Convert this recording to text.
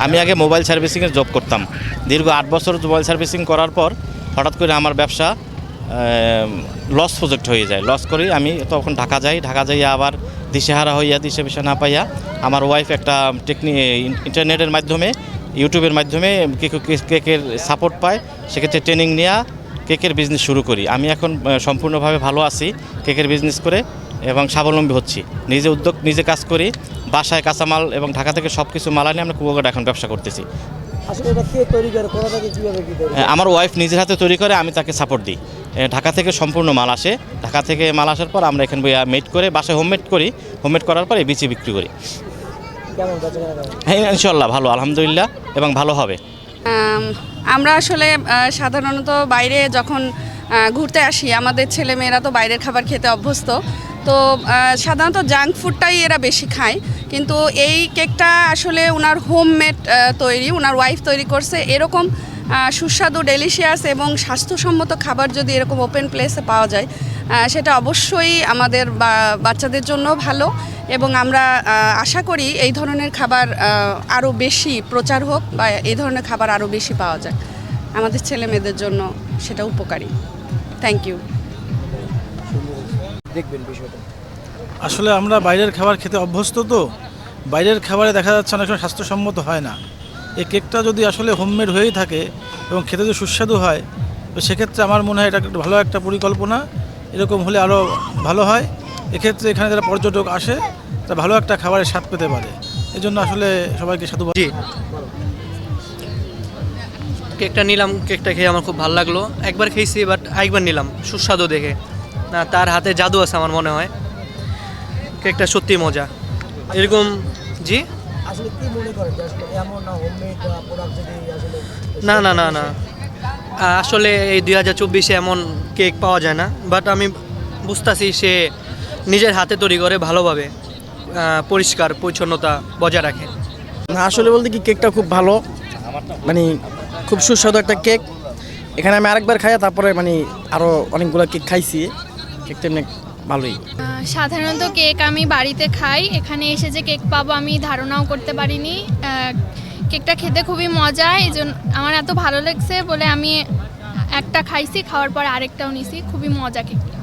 আমি আগে mobile সার্ভিসিংয়ের job করতাম। দীর্ঘ আট বছর মোবাইল সার্ভিসিং করার পর হঠাৎ করে আমার ব্যবসা লস প্রজেক্ট হয়ে যায়। লস করি, আমি তখন ঢাকা যাই। ঢাকা যাই আবার দিশেহারা হইয়া, দিশে পিসা না পাইয়া আমার ওয়াইফ একটা টেকনি ইন্টারনেটের মাধ্যমে ইউটিউবের মাধ্যমে কেক- কেক- কেকের সাপোর্ট পায়, সেক্ষেত্রে ট্রেনিং নেওয়া কেকের বিজনেস শুরু করি। আমি এখন সম্পূর্ণভাবে ভালো আছি কেকের বিজনেস করে এবং স্বাবলম্বী হচ্ছি। নিজে উদ্যোগ নিজে কাজ করি বাসায় কাঁচামাল এবং ঢাকা থেকে সব কিছু মাল আনি আমরা কুয়াকাটা এখন ব্যবসা করতেছি। আমার ওয়াইফ নিজের হাতে তৈরি করে আমি তাকে সাপোর্ট দিই। ঢাকা থেকে সম্পূর্ণ মাল আসে। ঢাকা থেকে মাল আসার পর আমরা এখানে মেড করে বাসায় হোমমেড করি। হোমমেড করার পরে বিচি বিক্রি করি। হ্যাঁ ইনশাল্লাহ ভালো আলহামদুলিল্লাহ এবং ভালো হবে। আমরা আসলে সাধারণত বাইরে যখন ঘুরতে আসি আমাদের ছেলে মেয়েরা তো বাইরের খাবার খেতে অভ্যস্ত। তো সাধারণত জাঙ্ক ফুডটাই এরা বেশি খায়। কিন্তু এই কেকটা আসলে ওনার হোমমেড তৈরি ওনার ওয়াইফ তৈরি করছে। এরকম সুস্বাদু ডেলিশিয়াস এবং স্বাস্থ্যসম্মত খাবার যদি এরকম ওপেন প্লেসে পাওয়া যায় সেটা অবশ্যই আমাদের বাচ্চাদের জন্য ভালো এবং আমরা আশা করি এই ধরনের খাবার আরও বেশি প্রচার হোক বা এই ধরনের খাবার আরও বেশি পাওয়া যায়। আমাদের ছেলে মেয়েদের জন্য সেটা উপকারী। থ্যাংক ইউ দেখবেন বিষয়টা। আসলে আমরা বাইরের খাবার খেতে অভ্যস্ত তো বাইরের খাবারে দেখা যাচ্ছে অনেক সময় স্বাস্থ্যসম্মত হয় না। এই কেকটা যদি আসলে হোমমেড হয়েই থাকে এবং খেতে যদি সুস্বাদু হয় তো সেক্ষেত্রে আমার মনে হয় এটা একটা ভালো একটা পরিকল্পনা। এরকম হলে আরও ভালো হয়। এক্ষেত্রে এখানে যারা পর্যটক আসে তারা ভালো একটা খাবারের স্বাদ পেতে পারে। এই জন্য আসলে সবাইকে সাধুবাদ। জি। কেকটা নিলাম কেকটা খেয়ে আমার খুব ভালো লাগল। একবার খেয়েছি বাট একবার নিলাম। সুস্বাদু দেখে। না তার হাতে জাদু আছে আমার মনে হয়। কেকটা সত্যি মজা। এরকম জি? আসলে কি মনে করেন যে আসলে এমন না হোমমেড প্রোডাক্ট যদি আসলে না না না না। আসলে এই দুই হাজার চব্বিশে এমন কেক পাওয়া যায় না বাট আমি বুঝতেছি সে নিজের হাতে তৈরি করে ভালোভাবে পরিষ্কার পরিচ্ছন্নতা বজায় রাখে। না আসলে বলতে কি কেকটা খুব ভালো। মানে খুব সুস্বাদু একটা কেক। এখানে আমি আরেকবার খাই তারপরে মানে আরও অনেকগুলো কেক খাইছি। অনেক ভালোই। সাধারণত কেক আমি বাড়িতে খাই। এখানে এসে যে কেক পাবো আমি ধারণাও করতে পারিনি। কেকটা খেতে খুবই মজা, এই জন্য আমার এত ভালো লাগছে বলে আমি একটা খাইছি, খাওয়ার পর আরেকটাও নিছি। খুবই মজা কেকটা।